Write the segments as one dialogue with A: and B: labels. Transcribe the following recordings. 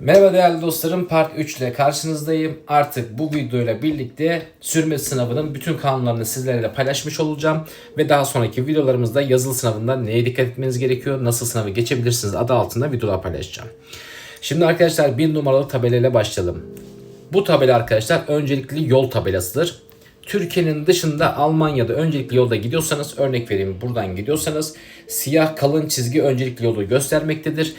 A: Merhaba değerli dostlarım part 3 ile karşınızdayım. Artık bu videoyla birlikte sürme sınavının bütün kanunlarını sizlerle paylaşmış olacağım. Ve daha sonraki videolarımızda yazılı sınavında neye dikkat etmeniz gerekiyor, nasıl sınavı geçebilirsiniz adı altında videolar paylaşacağım. Şimdi arkadaşlar bir numaralı tabelayla başlayalım. Bu tabela arkadaşlar öncelikli yol tabelasıdır. Türkiye'nin dışında Almanya'da öncelikli yolda gidiyorsanız örnek vereyim buradan gidiyorsanız siyah kalın çizgi öncelikli yolu göstermektedir.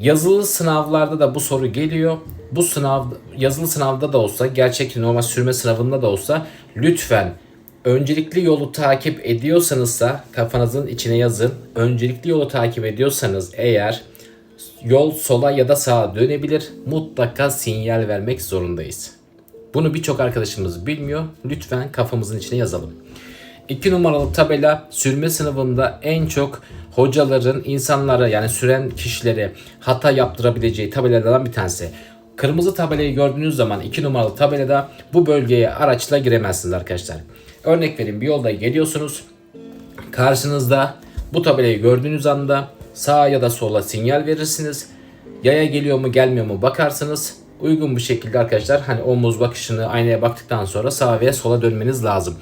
A: Yazılı sınavlarda da bu soru geliyor. Bu sınav yazılı sınavda da olsa, gerçek normal sürme sınavında da olsa lütfen öncelikli yolu takip ediyorsanız da kafanızın içine yazın. Öncelikli yolu takip ediyorsanız eğer yol sola ya da sağa dönebilir. Mutlaka sinyal vermek zorundayız. Bunu birçok arkadaşımız bilmiyor. Lütfen kafamızın içine yazalım. 2 numaralı tabela sürme sınavında en çok hocaların insanlara yani süren kişilere hata yaptırabileceği tabelalardan bir tanesi. Kırmızı tabelayı gördüğünüz zaman 2 numaralı tabelada bu bölgeye araçla giremezsiniz arkadaşlar. Örnek vereyim bir yolda geliyorsunuz. Karşınızda bu tabelayı gördüğünüz anda sağa ya da sola sinyal verirsiniz. Yaya geliyor mu gelmiyor mu bakarsınız. Uygun bir şekilde arkadaşlar hani omuz bakışını aynaya baktıktan sonra sağa veya sola dönmeniz lazım.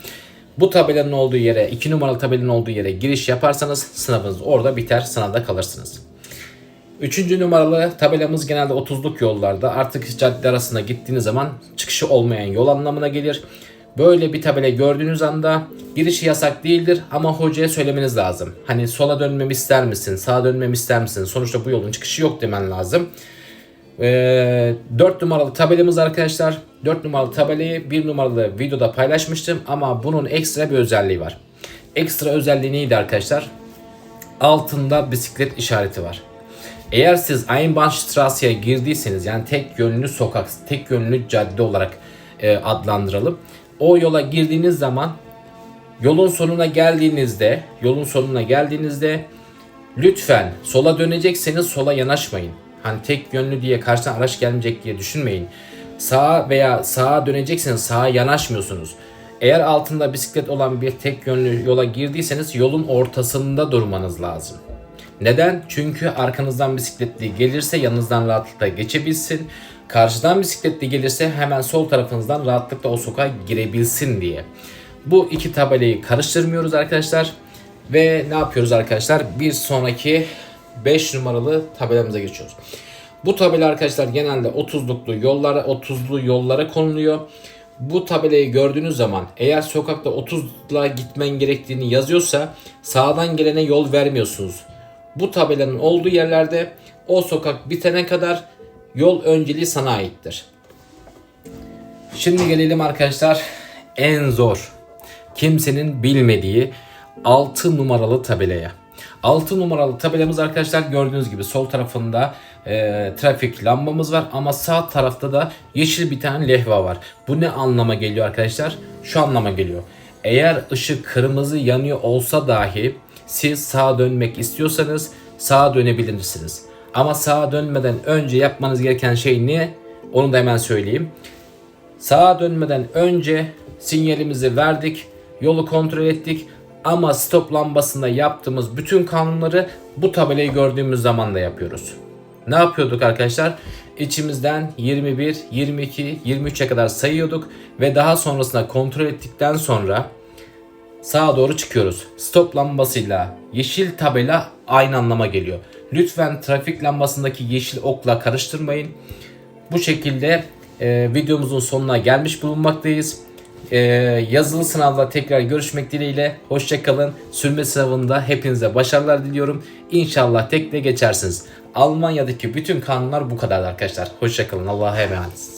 A: Bu tabelanın olduğu yere, 2 numaralı tabelanın olduğu yere giriş yaparsanız sınavınız orada biter, sınavda kalırsınız. Üçüncü numaralı tabelamız genelde 30'luk yollarda artık cadde arasında gittiğiniz zaman çıkışı olmayan yol anlamına gelir. Böyle bir tabela gördüğünüz anda girişi yasak değildir ama hocaya söylemeniz lazım. Hani sola dönmemi ister misin, sağa dönmemi ister misin? Sonuçta bu yolun çıkışı yok demen lazım. Ee, 4 numaralı tabelamız arkadaşlar. 4 numaralı tabelayı 1 numaralı videoda paylaşmıştım ama bunun ekstra bir özelliği var. Ekstra özelliği neydi arkadaşlar? Altında bisiklet işareti var. Eğer siz Einbahnstrasse'ye girdiyseniz yani tek yönlü sokak, tek yönlü cadde olarak e, adlandıralım. O yola girdiğiniz zaman yolun sonuna geldiğinizde, yolun sonuna geldiğinizde lütfen sola dönecekseniz sola yanaşmayın. Hani tek yönlü diye karşıdan araç gelmeyecek diye düşünmeyin. Sağa veya sağa dönecekseniz sağa yanaşmıyorsunuz. Eğer altında bisiklet olan bir tek yönlü yola girdiyseniz yolun ortasında durmanız lazım. Neden? Çünkü arkanızdan bisikletli gelirse yanınızdan rahatlıkla geçebilsin. Karşıdan bisikletli gelirse hemen sol tarafınızdan rahatlıkla o sokağa girebilsin diye. Bu iki tabelayı karıştırmıyoruz arkadaşlar. Ve ne yapıyoruz arkadaşlar? Bir sonraki 5 numaralı tabelamıza geçiyoruz. Bu tabela arkadaşlar genelde 30'luklu yollara 30'lu yollara konuluyor. Bu tabelayı gördüğünüz zaman eğer sokakta 30'la gitmen gerektiğini yazıyorsa sağdan gelene yol vermiyorsunuz. Bu tabelanın olduğu yerlerde o sokak bitene kadar yol önceliği sana aittir. Şimdi gelelim arkadaşlar en zor, kimsenin bilmediği 6 numaralı tabelaya. 6 numaralı tabelamız arkadaşlar gördüğünüz gibi sol tarafında e, trafik lambamız var ama sağ tarafta da yeşil bir tane levha var. Bu ne anlama geliyor arkadaşlar? Şu anlama geliyor. Eğer ışık kırmızı yanıyor olsa dahi siz sağa dönmek istiyorsanız sağa dönebilirsiniz. Ama sağa dönmeden önce yapmanız gereken şey ne? Onu da hemen söyleyeyim. Sağa dönmeden önce sinyalimizi verdik, yolu kontrol ettik ama stop lambasında yaptığımız bütün kanunları bu tabelayı gördüğümüz zaman da yapıyoruz. Ne yapıyorduk arkadaşlar? İçimizden 21, 22, 23'e kadar sayıyorduk ve daha sonrasında kontrol ettikten sonra sağa doğru çıkıyoruz. Stop lambasıyla yeşil tabela aynı anlama geliyor. Lütfen trafik lambasındaki yeşil okla karıştırmayın. Bu şekilde e, videomuzun sonuna gelmiş bulunmaktayız. E, yazılı sınavda tekrar görüşmek dileğiyle. Hoşçakalın. Sürme sınavında hepinize başarılar diliyorum. İnşallah tek de geçersiniz. Almanya'daki bütün kanunlar bu kadar arkadaşlar. Hoşçakalın. Allah'a emanet.